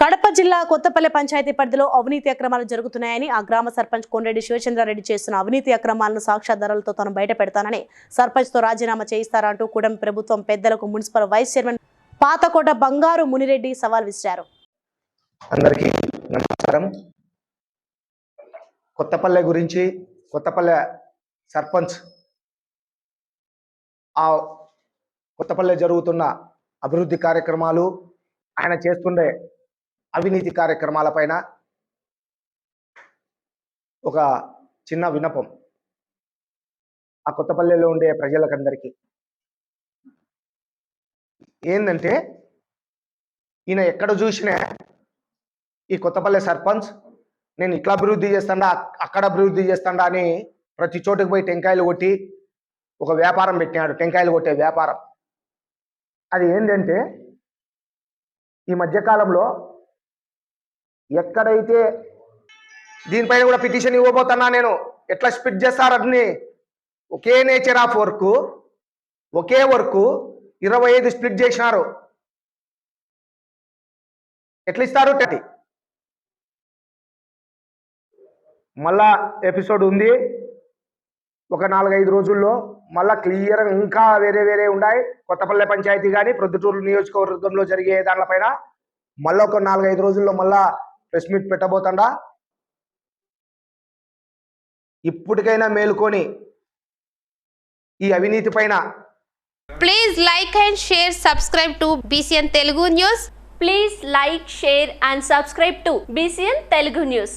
కడప జిల్లా కొత్తపల్లి పంచాయతీ పరిధిలో అవినీతి అక్రమాలు జరుగుతున్నాయని ఆ గ్రామ సర్పంచ్ కొంరెడ్డి శివచంద్రారెడ్డి చేస్తున్న అవినీతి అక్రమాలను సాక్ష్యాధారాలతో తాను బయట పెడతానని సర్పంచ్తో రాజీనామా చేయిస్తారంటూ కూడమి ప్రభుత్వం పెద్దలకు మున్సిపల్ వైస్ చైర్మన్ పాతకోట బంగారు మునిరెడ్డి సవాల్ విసిరారు. అందరికీ నమస్కారం. కొత్తపల్లె గురించి కొత్తపల్లె సర్పంచ్ ఆ కొత్తపల్లె జరుగుతున్న అభివృద్ధి కార్యక్రమాలు ఆయన చేస్తుండే అవినీతి కార్యక్రమాలపైన ఒక చిన్న వినపం ఆ కొత్తపల్లెలో ఉండే ప్రజలకందరికీ. ఏంటంటే ఈయన ఎక్కడ చూసినా ఈ కొత్తపల్లె సర్పంచ్ నేను ఇట్లా అభివృద్ధి చేస్తాడా అక్కడ అభివృద్ధి చేస్తాడా అని ప్రతి చోటుకు పోయి టెంకాయలు కొట్టి ఒక వ్యాపారం పెట్టినాడు. టెంకాయలు కొట్టే వ్యాపారం. అది ఏంటంటే ఈ మధ్యకాలంలో ఎక్కడైతే దీనిపైన కూడా పిటిషన్ ఇవ్వబోతున్నా నేను ఎట్లా స్పిట్ చేస్తారు అన్ని? ఒకే నేచర్ ఆఫ్ వర్క్ ఒకే వర్క్ ఇరవై ఐదు స్ప్లిట్ చేసినారు. ఎట్లా ఇస్తారు టటి మళ్ళా ఎపిసోడ్ ఉంది. ఒక నాలుగైదు రోజుల్లో మళ్ళా క్లియర్ ఇంకా వేరే వేరే ఉన్నాయి కొత్తపల్లె పంచాయతీ కానీ ప్రొద్దుటూరు నియోజకవర్గంలో జరిగే దానిపైన మళ్ళీ ఒక నాలుగైదు రోజుల్లో మళ్ళా ప్రెస్ మీట్ పెట్టబోతాడా? ఇప్పటికైనా మేలుకొని ఈ అవినీతి పైన please like and share subscribe to BCN Telugu news please like share and subscribe to BCN Telugu news